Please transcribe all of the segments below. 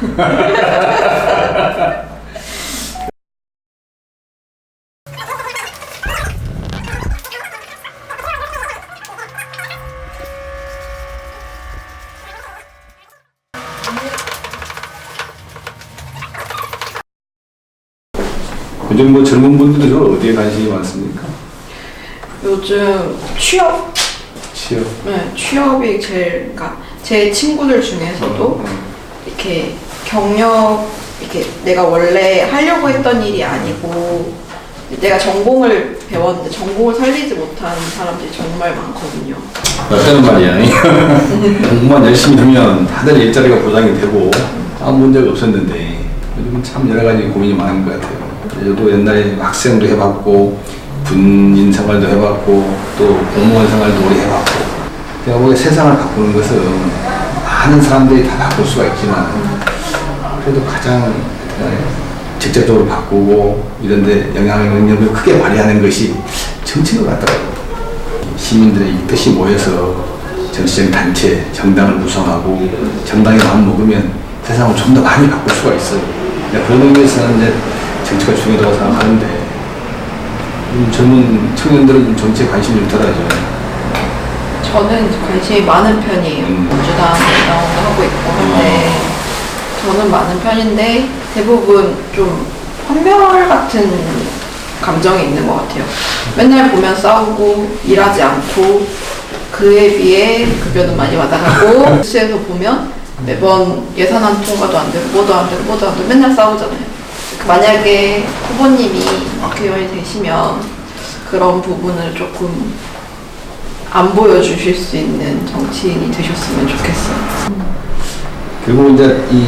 요즘 뭐 젊은 주로 어디에 관심이 많습니까? 요즘 취업, 취업. 네, 취업이 제일, 그러니까 제 친구들 중에서도 어, 이렇게 경력, 이렇게 내가 원래 하려고 했던 일이 아니고 내가 전공을 배웠는데 전공을 살리지 못하는 사람들이 정말 많거든요. 나 때는 말이야. 공부만 열심히 하면 다들 일자리가 보장이 되고 아무 문제가 없었는데 요즘은 참 여러 가지 고민이 많은 것 같아요. 저도 옛날에 학생도 해봤고 군인 생활도 해봤고 또 공무원 생활도 오래 해봤고 제가 보기에 세상을 바꾸는 것은 많은 사람들이 다 바꿀 수가 있지만 그래도 가장 직접적으로 바꾸고 이런데 영향력을 크게 발휘하는 것이 정치인 것 같더라고요. 시민들의 이 뜻이 모여서 정치적 단체, 정당을 구성하고 정당이 마음 먹으면 세상을 좀 더 많이 바꿀 수가 있어요. 그런 의미에서는 이제 정치가 중요하다고 생각하는데 음, 젊은 청년들은 정치에 관심이 좀 덜하죠. 저는 관심이 많은 편이에요. 음. 민주당 한데 저는 많은 편인데 대부분 좀 환멸 같은 감정이 있는 것 같아요. 맨날 보면 싸우고 일하지 않고 그에 비해 급여는 많이 받아가고 뉴스에서 보면 매번 예산안 통과도 안 되고 뭐도 안 되고 뭐도 안 되고 맨날 싸우잖아요. 만약에 후보님이 국회의원이 되시면 그런 부분을 조금 안 보여주실 수 있는 정치인이 되셨으면 좋겠어요. 그리고 이제 이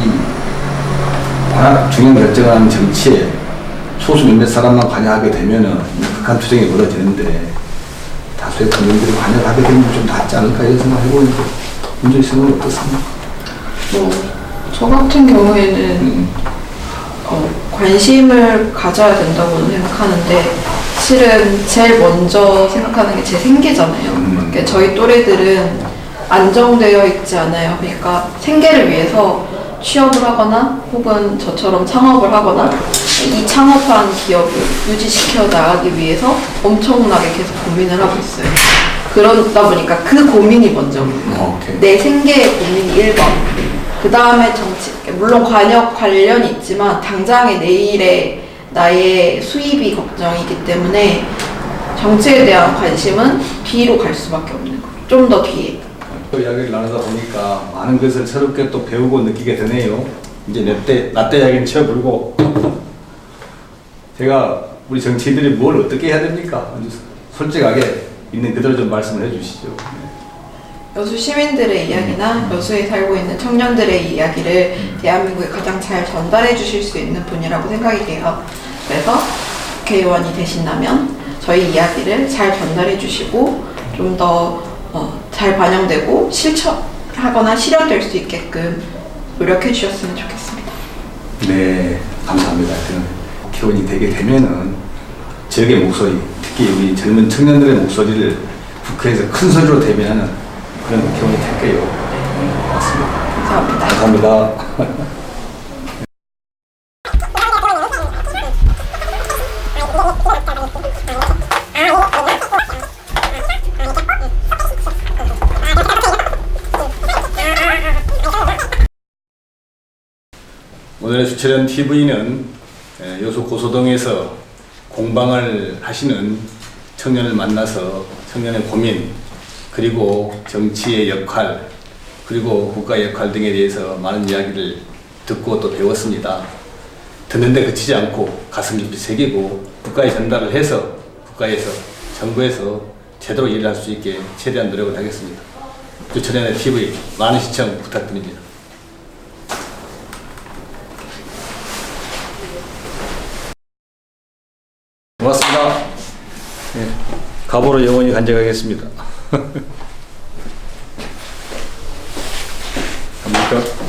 중요한 결정하는 정치에 소수 몇몇 사람만 관여하게 되면은 극한 투쟁이 벌어지는데 다수의 국민들이 관여를 하게 되면 좀 낫지 않을까 이런 생각을 해보는데 문제 있으면 어떻습니까? 뭐, 저 같은 경우에는 어, 관심을 가져야 된다고 생각하는데 실은 제일 먼저 생각하는 게 제 생계잖아요. 음. 그러니까 저희 또래들은 안정되어 있지 않아요. 그러니까 생계를 위해서 취업을 하거나 혹은 저처럼 창업을 하거나 이 창업한 기업을 유지시켜 나가기 위해서 엄청나게 계속 고민을 하고 있어요. 그러다 보니까 그 고민이 먼저 오케이. 내 생계의 고민이 1번. 그 다음에 정치, 물론 관역 관련이 있지만 당장의 내일의 나의 수입이 걱정이기 때문에 정치에 대한 관심은 B로 갈 수밖에 없는 거예요. 좀 더 뒤에. 또 이야기를 나누다 보니까 많은 것을 새롭게 또 배우고 느끼게 되네요. 이제 내때 나때 이야기는 채워불고 제가 우리 정치인들이 뭘 어떻게 해야 됩니까? 아주 솔직하게 있는 그대로 좀 말씀을 해주시죠. 여수 시민들의 이야기나 여수에 살고 있는 청년들의 이야기를 대한민국에 가장 잘 전달해 주실 수 있는 분이라고 생각이 돼요. 그래서 국회의원이 되신다면 저희 이야기를 잘 전달해 주시고 좀더 어, 잘 반영되고 실천하거나 실현될 수 있게끔 노력해 주셨으면 좋겠습니다. 네, 감사합니다. 국회의원이 되게 되면은 지역의 목소리, 특히 우리 젊은 청년들의 목소리를 국회에서 큰 소리로 대변하는 그런 국회의원이 될게요. 네, 맞습니다. 감사합니다. 감사합니다. 오늘의 주철현 TV는 여수 고소동에서 공방을 하시는 청년을 만나서 청년의 고민, 그리고 정치의 역할, 그리고 국가 역할 등에 대해서 많은 이야기를 듣고 또 배웠습니다. 듣는데 그치지 않고 가슴 깊이 새기고 국가에 전달을 해서 국가에서 정부에서 제대로 일을 할 수 있게 최대한 노력을 하겠습니다. 주철현의 TV 많은 시청 부탁드립니다. 고맙습니다. 예, 네. 가보로 영원히 간직하겠습니다. 갑니까?